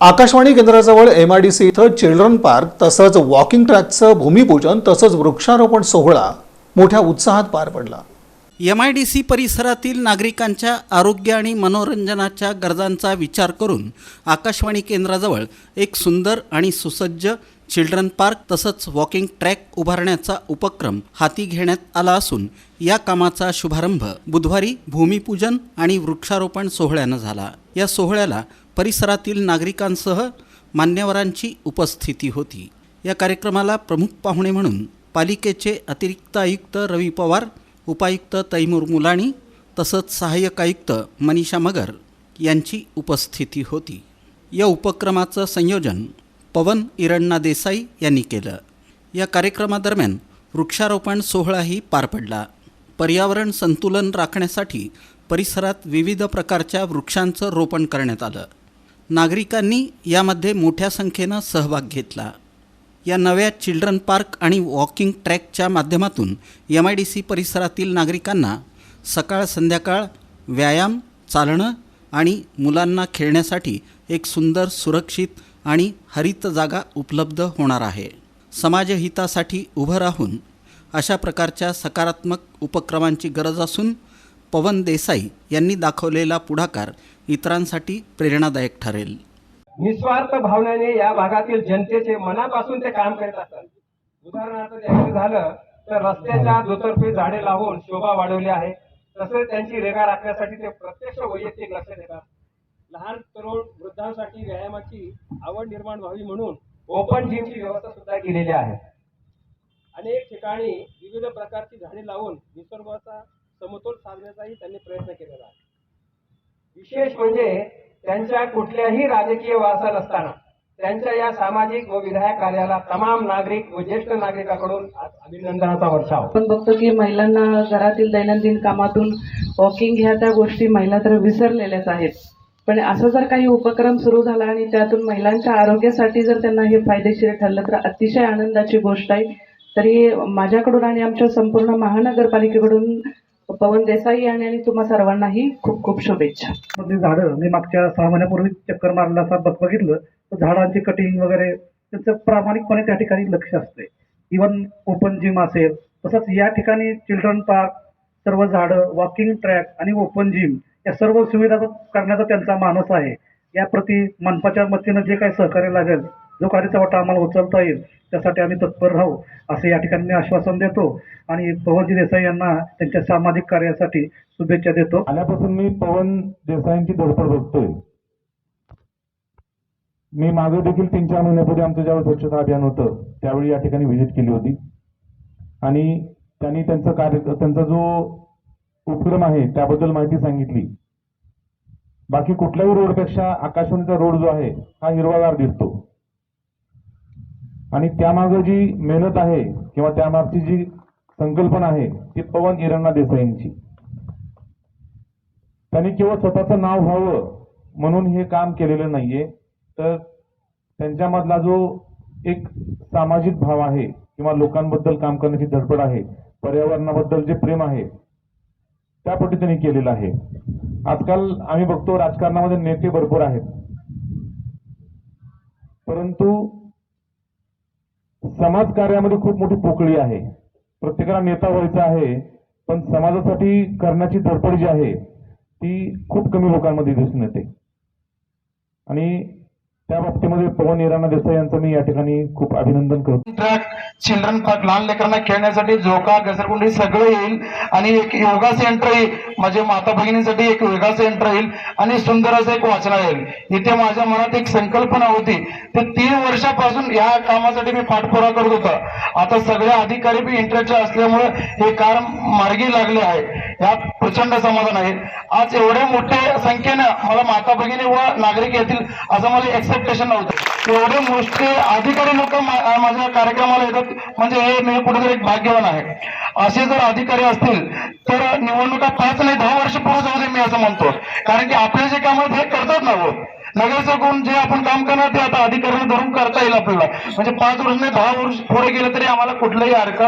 आकाशवाणी केंद्राजवळ M I D C इथं children park तसंच वॉकिंग ट्रॅकचं भूमिपूजन तसंच वृक्षारोपण सोहळा मोठ्या उत्साहात पार पडला. एम आय डी सी परिसरातील नागरिकांच्या आरोग्य आणि मनोरंजनाच्या गरजांचा विचार करून आकाशवाणी केंद्राजवळ एक सुंदर आणि सुसज्ज चिल्ड्रन पार्क तसंच वॉकिंग ट्रॅक उभारण्याचा उपक्रम हाती घेण्यात आला असून या कामाचा शुभारंभ बुधवारी भूमिपूजन आणि वृक्षारोपण सोहळ्यानं झाला. या सोहळ्याला परिसरातील नागरिकांसह मान्यवरांची उपस्थिती होती. या कार्यक्रमाला प्रमुख पाहुणे म्हणून पालिकेचे अतिरिक्त आयुक्त रवी पवार उपायुक्त तैमूर मुलाणी तसंच सहाय्यक आयुक्त मनीषा मगर यांची उपस्थिती होती. या उपक्रमाचं संयोजन पवन इरण्णा देसाई यांनी केलं. या कार्यक्रमादरम्यान वृक्षारोपण सोहळाही पार पडला. पर्यावरण संतुलन राखण्यासाठी परिसरात विविध प्रकारच्या वृक्षांचं रोपण करण्यात आलं. नागरिकांनी यामध्ये मोठ्या संख्येनं सहभाग घेतला. या नव्या चिल्ड्रन पार्क आणि वॉकिंग ट्रॅकच्या माध्यमातून एम आय डी सी परिसरातील नागरिकांना सकाळ संध्याकाळ व्यायाम चालणं आणि मुलांना खेळण्यासाठी एक सुंदर सुरक्षित आणि हरित जागा उपलब्ध होणार आहे. समाजहितासाठी उभं राहून अशा प्रकारच्या सकारात्मक उपक्रमांची गरज असून पवन देसाई यांनी दाखवलेला पुढाकार इतरांसाठी प्रेरणादायक ठरेल. निस्वार्थ भावनेने या भागातील जनतेचे मनापासून ते काम करत असतात. उदाहरणार्थ द्यायचं झालं तर रस्त्याच्या दुतर्फी झाडे लावून शोभा वाढवली आहे. तसेच त्यांची रेगा राखण्यासाठी ते प्रत्यक्ष वैयक्तिक लक्ष देतात. लहान तरुण वृद्धांसाठी व्यायामाची आवड निर्माण व्हावी म्हणून ओपन जिमची व्यवस्था सुद्धा केलेली आहे. अनेक ठिकाणी विविध प्रकारची झाडे लावून निसर्गाचा समतोल साधण्याचाही त्यांनी प्रयत्न केलेला आहे. विशेष म्हणजे त्यांच्या कुठल्याही राजकीय वारसा नसताना त्यांच्या या सामाजिक व विधायक कार्याला तमाम नागरिक व ज्येष्ठ नागरिकांकडून आज अभिनंदनाचा वर्षाव. आपण बघतो की महिलांना घरातील दैनंदिन कामातून वॉकिंग ह्या त्या गोष्टी महिला तर विसरलेल्याच आहेत. पण असं जर काही उपक्रम सुरू झाला आणि त्यातून महिलांच्या आरोग्यासाठी जर त्यांना हे फायदेशीर ठरलं तर अतिशय आनंदाची गोष्ट आहे. तरी माझ्याकडून आणि आमच्या संपूर्ण महानगरपालिकेकडून पवन देसाई आणि आणि तुम्हा सर्वांनाही खूप खूप शुभेच्छा. झाडं मी मागच्या सहा महिन्यापूर्वी चक्कर मारला असा बघ बघितलं तर झाडांची कटिंग वगैरे त्यांचं प्रामाणिकपणे त्या ठिकाणी लक्ष असते इवन ओपन जिम असेल तसंच या ठिकाणी चिल्ड्रन पार्क सर्व झाडं वॉकिंग ट्रॅक आणि ओपन जिम या सर्व सुविधा करण्याचा त्यांचा मानस आहे. याप्रती मनपाच्या वतीनं जे काही सहकार्य लागेल जो कार्याचा वाटा आम्हाला उचलता येईल त्यासाठी आम्ही तत्पर राहू असं या ठिकाणी मी आश्वासन देतो. आणि पवनजी देसाई यांना त्यांच्या सामाजिक कार्यासाठी शुभेच्छा देतो. आल्यापासून मी पवन देसाईंची धडपड बघतोय. मी मागे देखील तीन चार महिन्यापूर्वी आमचं ज्यावेळी स्वच्छता अभियान होतं त्यावेळी या ठिकाणी व्हिजिट केली होती. आणि त्यांनी त्यांचं कार्य त्यांचा जो उपक्रम आहे त्याबद्दल माहिती सांगितली. बाकी कुठल्याही रोडपेक्षा आकाशवाणीचा रोड जो आहे हा हिरवागार दिसतो. आणि त्यामागं जी मेहनत आहे किंवा त्यामागची जी संकल्पना आहे ती पवन इरण्णा देसाईंची. त्यांनी केवळ स्वतःचं नाव व्हावं म्हणून हे काम केलेलं नाहीये तर त्यांच्यामधला जो एक सामाजिक भाव आहे किंवा लोकांबद्दल काम करण्याची धडपड आहे पर्यावरणाबद्दल जे प्रेम आहे त्या त्यांनी केलेलं आहे. आजकाल आम्ही बघतो राजकारणामध्ये नेते भरपूर आहेत. परंतु समाज कार्यामध्ये खूप मोठी पोकळी आहे. प्रत्येकाला नेता व्हायचा आहे पण समाजासाठी करण्याची धडपड जी आहे ती खूप कमी लोकांमध्ये दिसून येते. आणि त्या बाबतीमध्ये पवन इराणा देसाई यांचं मी या ठिकाणी खूप अभिनंदन करतो. चिल्ड्रन पार्क लहान लेकरांना खेळण्यासाठी झोका घसरगुंडी सगळं येईल. आणि एक योगा सेंटर येईल. माझ्या माता भगिनींसाठी एक योगा सेंटर येईल. आणि सुंदर असं एक वाचनालय येईल. इथे माझ्या मनात एक संकल्पना होती. ते तीन वर्षापासून या कामासाठी मी पाठपुरा करत होता. आता सगळे अधिकारी बी इंटरेस्ट असल्यामुळे हे काम मार्गी लागले आहे. यात प्रचंड समाधान आहे. आज एवढे मोठ्या संख्येनं मला माता भगिनी व नागरिक येतील असं मला एक्सेप्टेशन नव्हतं. एवढे मोठे अधिकारी लोक माझ्या कार्यक्रमाला येतात म्हणजे हे मी कुठेतरी एक भाग्यवान आहे. असे जर अधिकारी असतील तर निवडणुका पाच नाही दहा वर्ष पुढे जाऊ दे मी असं म्हणतो. कारण की आपले जे काम आहेत हे करतात ना हो. नगरसेवक जे आपण काम करणार ते आता अधिकाऱ्यांना धरून करता येईल आपल्याला. म्हणजे पाच वर्ष नाही दहा वर्ष पुढे गेलं तरी आम्हाला कुठलंही हरकत